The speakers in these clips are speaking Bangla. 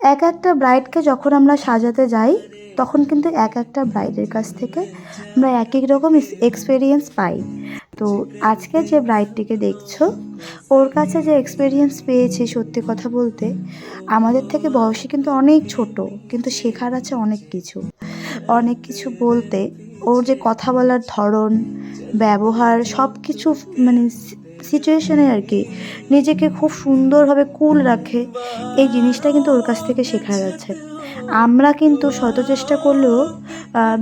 এক একটা ব্রাইডকে যখন আমরা সাজাতে যাই, তখন কিন্তু এক একটা ব্রাইডের কাছ থেকে আমরা এক এক রকম এক্সপিরিয়েন্স পাই। তো আজকে যে ব্রাইডটিকে দেখছ, ওর কাছে যে এক্সপিরিয়েন্স পেয়েছি সত্যি কথা বলতে, আমাদের থেকে বয়সে কিন্তু অনেক ছোট, কিন্তু শেখার আছে অনেক কিছু। অনেক কিছু বলতে, ওর যে কথা বলার ধরন, ব্যবহার সব কিছু মানে সিচুয়েশনে আর কি, নিজেকে খুব সুন্দরভাবে কুল রাখে, এই জিনিসটা কিন্তু ওর কাছ থেকে শেখা যাচ্ছে। আমরা কিন্তু শত চেষ্টা করলেও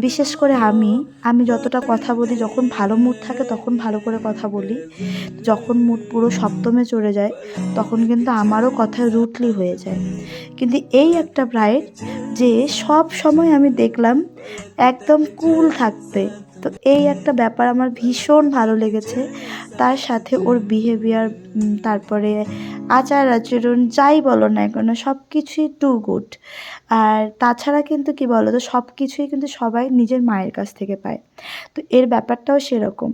বিশেষ করে আমি আমি যতটা কথা বলি, যখন ভালো মুড থাকে তখন ভালো করে কথা বলি। যখন মুড পুরো সপ্তমে চলে যায়, তখন কিন্তু আমারও কথা রুটলি হয়ে যায়। কিন্তু এই একটা ব্রাইড যে সব সময় আমি দেখলাম, একদম কুল থাকতে তো এই একটা ব্যাপার আমার ভীষণ ভালো লেগেছে। তার সাথে ওর বিহেভিয়ার তারপরে আচার আচরণ যাই বলো না কেন সব কিছুই টু গুড আর তাছাড়া কিন্তু কি বলো তো সব কিছুই কিন্তু সবাই নিজের মায়ের কাছ থেকে পায়। তো এর ব্যাপারটাও সেরকম।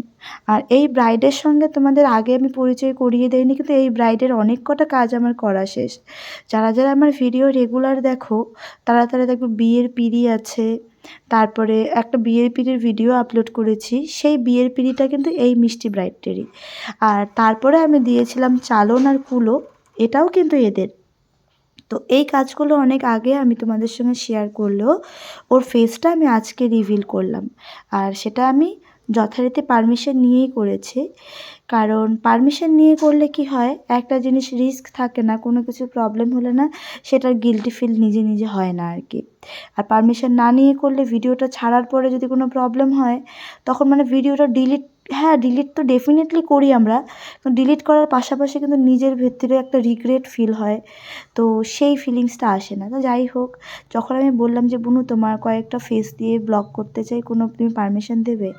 আর এই ব্রাইডের সঙ্গে তোমাদের আগে আমি পরিচয় করিয়ে দেইনি কিন্তু এই ব্রাইডের অনেক কটা কাজ আমার করা শেষ। যারা যারা আমার ভিডিও রেগুলার দেখো, তারা তারা দেখবে বিয়ের পিড়ি আছে তারপরে একটা বিয়ের পিড়ির ভিডিও আপলোড করেছি। সেই বিয়ের পিড়িটা কিন্তু এই মিষ্টি ব্রাইডটেরই। আর তারপরে আমি দিয়েছিলাম চালন আর কুলো, এটাও কিন্তু এদের। তো এই কাজগুলো অনেক আগে আমি তোমাদের সঙ্গে শেয়ার করলেও ওর ফেসটা আমি আজকে রিভিল করলাম। আর সেটা আমি যথারীতি পারমিশন নিয়েই করেছি। কারণ পারমিশন নিয়ে করলে কি হয়, একটা জিনিস রিস্ক থাকে না, কোনো কিছু প্রবলেম হলে না, সেটার গিলটি ফিল নিজে নিজে হয় না আর কি আর পারমিশন না নিয়ে করলে ভিডিওটা ছাড়ার পরে যদি কোনো প্রবলেম হয়, তখন মানে ভিডিওটা ডিলিট হ্যাঁ ডিলিট তো ডেফিনেটলি করি আমরা। ডিলিট করার পাশাপাশি কিন্তু নিজের ভেতরে একটা রিগ্রেট ফিল হয়। তো সেই ফিলিংসটা আসে না। তো যাই হোক, যখন আমি বললাম যে, বুনু, তোমার কয়েকটা ফেস দিয়ে ব্লগ করতে চাই, কোনো তুমি পারমিশন দেবে?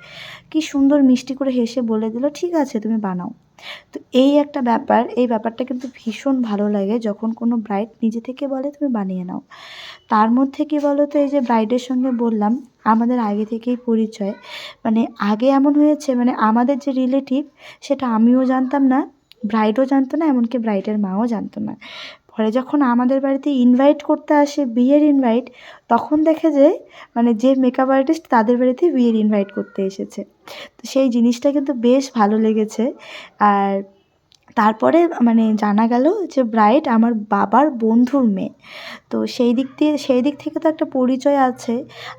কি সুন্দর মিষ্টি করে হেসে বলে দিল, ঠিক আছে, তুমি বানাও। তো এই একটা ব্যাপার, এই ব্যাপারটা কিন্তু ভীষণ ভালো লাগে যখন কোনো ব্রাইড নিজে থেকে বলে, তুমি বানিয়ে নাও। তার মধ্যে কি বলো তো এই যে ব্রাইডের সঙ্গে বললাম আমাদের আগে থেকেই পরিচয়। মানে আগে এমন হয়েছে মানে আমাদের যে রিলেটিভ সেটা আমিও জানতাম না ব্রাইডও জানতো না, এমনকি ব্রাইডের মাও জানতো না। পরে যখন আমাদের বাড়িতে ইনভাইট করতে আসে বিয়ের ইনভাইট তখন দেখে যে মানে যে মেকআপ আর্টিস্ট তাদের বাড়িতে বিয়ের ইনভাইট করতে এসেছে। তো সেই জিনিসটা কিন্তু বেশ ভালো লেগেছে। আর তারপরে মানে জানা গেল যে ব্রাইড আমার বাবার বন্ধুর মেয়ে। তো সেই দিক দিয়ে, সেই দিক থেকে তো একটা পরিচয় আছে।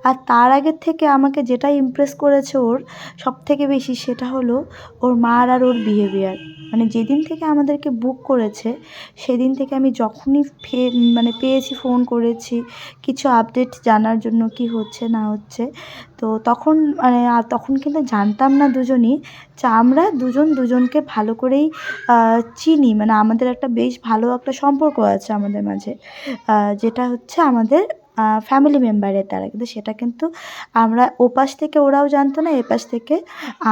আর তার আগের থেকে আমাকে যেটা ইমপ্রেস করেছে ওর সব থেকে বেশি সেটা হলো ওর মার আর ওর বিহেভিয়ার মানে যেদিন থেকে আমাদেরকে বুক করেছে, সেদিন থেকে আমি যখনই ফে মানে পেয়েছি ফোন করেছি, কিছু আপডেট জানার জন্য কি হচ্ছে, না হচ্ছে, তো তখন মানে তখন কিন্তু জানতাম না দুজনই, যে আমরা দুজন দুজনকে ভালো করেই চিনি মানে আমাদের একটা বেশ ভালো একটা সম্পর্ক আছে আমাদের মাঝে যেটা হচ্ছে আমাদের ফ্যামিলি মেম্বারের দ্বারা। কিন্তু সেটা কিন্তু আমরা ওপাশ থেকে ওরাও জানতো না, এপাশ থেকে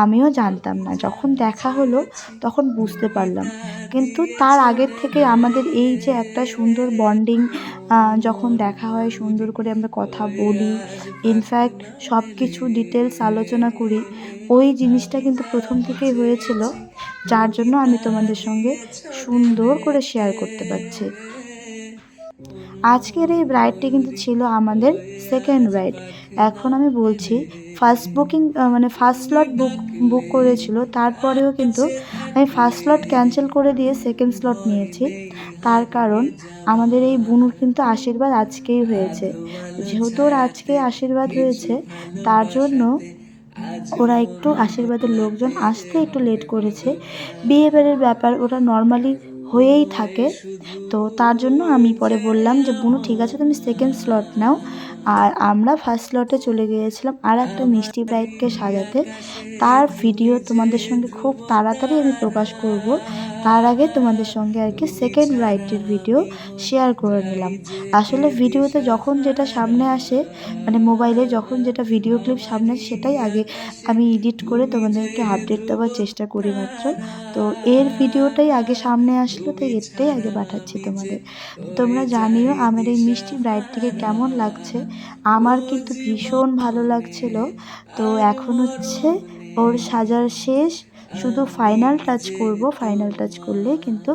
আমিও জানতাম না। যখন দেখা হলো, তখন বুঝতে পারলাম। কিন্তু তার আগের থেকে আমাদের এই যে একটা সুন্দর বন্ডিং যখন দেখা হয়, সুন্দর করে আমরা কথা বলি ইনফ্যাক্ট সব কিছু ডিটেলস আলোচনা করি, ওই জিনিসটা কিন্তু প্রথম থেকেই হয়েছিল। যার জন্য আমি তোমাদের সঙ্গে সুন্দর করে শেয়ার করতে পারছি। আজকের এই ব্রাইডটি কিন্তু ছিল আমাদের সেকেন্ড ব্রাইড এখন আমি বলছি ফার্স্ট বুকিং মানে ফার্স্ট স্লট বুক বুক করেছিল, তারপরেও কিন্তু আমি ফার্স্ট স্লট ক্যান্সেল করে দিয়ে সেকেন্ড স্লট নিয়েছি। তার কারণ, আমাদের এই বুনুর কিন্তু আশীর্বাদ আজকেই হয়েছে। যেহেতু ওর আজকে আশীর্বাদ হয়েছে, তার জন্য ওরা একটু আশীর্বাদের লোকজন আসতে একটু লেট করেছে। বাড়ির ব্যাপার ওরা নর্মালি হয়েই থাকে। তো তার জন্য আমি পরে বললাম যে, বুনু, ঠিক আছে, তুমি সেকেন্ড স্লট নাও। আর আমরা ফার্স্ট স্লটে চলে গিয়েছিলাম আর একটা মিষ্টি ব্রাইডকে সাজাতে। তার ভিডিও তোমাদের সঙ্গে খুব তাড়াতাড়ি আমি প্রকাশ করব। তার আগে তোমাদের সঙ্গে আর কি সেকেন্ড ব্রাইডটির ভিডিও শেয়ার করে নিলাম। আসলে ভিডিওতে যখন যেটা সামনে আসে মানে মোবাইলে যখন যেটা ভিডিও ক্লিপ সামনে সেটাই আগে আমি এডিট করে তোমাদেরকে আপডেট দেওয়ার চেষ্টা করি মাত্র। তো এর ভিডিওটাই আগে সামনে আসলো, তো এরটাই আগে পাঠাচ্ছি তোমাদের। তোমরা জানিও আমার এই মিষ্টি ব্রাইডটিকে কেমন লাগছে। আমার কিন্তু ভীষণ ভালো লাগছিল। তো এখন হচ্ছে ওর সাজার শেষ। শুধু ফাইনাল টাচ করব ফাইনাল টাচ করলে কিন্তু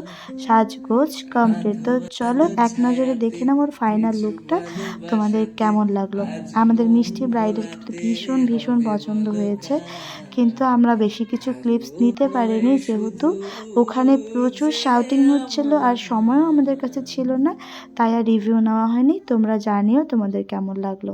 সাজগোজ কমপ্লিট তো চলো এক নজরে দেখে নাও ওর ফাইনাল লুকটা তোমাদের কেমন লাগল? আমাদের মিষ্টি ব্রাইডের কিন্তু ভীষণ ভীষণ পছন্দ হয়েছে। কিন্তু আমরা বেশি কিছু ক্লিপস নিতে পারিনি যেহেতু ওখানে প্রচুর শাউটিং হচ্ছিল আর সময়ও আমাদের কাছে ছিল না, তাই আর রিভিউ নেওয়া হয়নি। তোমরা জানিও তোমাদের কেমন লাগল।